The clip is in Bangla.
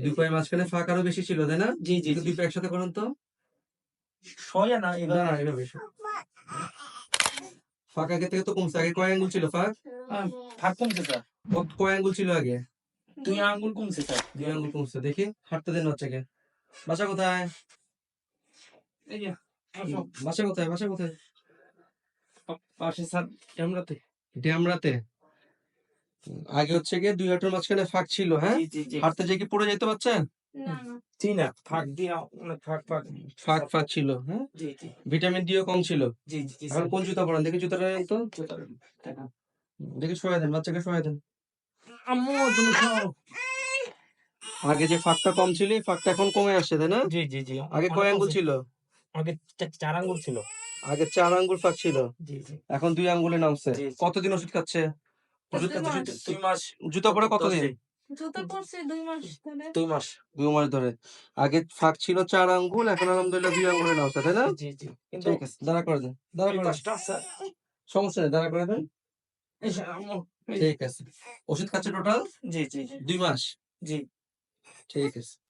দুই পায়ের মাঝখানে ফাঁক আরও বেশি ছিল তাই না? জি জি একটু দুই পা একসাথে করুন তো। সয়া না এবার না এভাবে ফাঁক আগে থেকে তো কমছে আগে কয় আঙ্গুল ছিল ফাঁক? ফাঁক কমছে স্যার। কত- কয় আঙ্গুল ছিল আগে? দুই আঙ্গুল কমছে স্যার। দুই আঙ্গুল কমছে দেখি। হাঁটতে দেন বাচ্চাকে বাসা কোথায়? বাসা কোথায়? বাসা কোথায়? পাশে স্যার ক্যামেরাতে ড্যামরাতে? আগে হচ্ছে গিয়ে দুই হাঁটুর মাঝখানে ফাঁক ছিল হ্যাঁ? জি জি জি। হাঁটতে যে কি পড়ে যেতে পারছেন? না না। ফাঁক দিয়ে ফাঁক ফাঁক। ফাঁক ফাঁক ছিল হ্যাঁ? জি জি। ভিটামিন ডিও কম ছিল। জি জি জি এখন কোন জুতা পরান? দেখি জুতাটা তো। দেখি শোয়া দেন বাচ্চাকে শোয়া দেন। আম্মু তুমি খাও। আগে যে ফাঁকটা কম ছিল এই ফাঁকটা এখন কমে আসছে তাই না? জি জি জি। আগে কয় আঙ্গুল ছিল। আগে চার আঙ্গুল ছিল। আগে চার আঙ্গুল ফাঁক ছিল। জি জি। এখন দুই আঙ্গুলে নামছে। কতদিন ওষুধ খাচ্ছে? দুই খাচ্ছে মাস। জুতা পরে কতদিন? জুতো পরছে দুই মাস ধরে। দুই মাস দুই মাস ধরে। আগে ফাঁক ছিল চার আঙ্গুল এখন আলহামদুলিল্লাহ দুই আঙ্গুলে নামছে তাই না? জি জি ঠিক আছে দাঁড়া করে দেন দাঁড়া করে সমস্যা নেই দাঁড়া করে দেন। ঠিক আছে। ওষুধ খাচ্ছে টোটাল? জি জি। দুই মাস? জি। ঠিক আছে।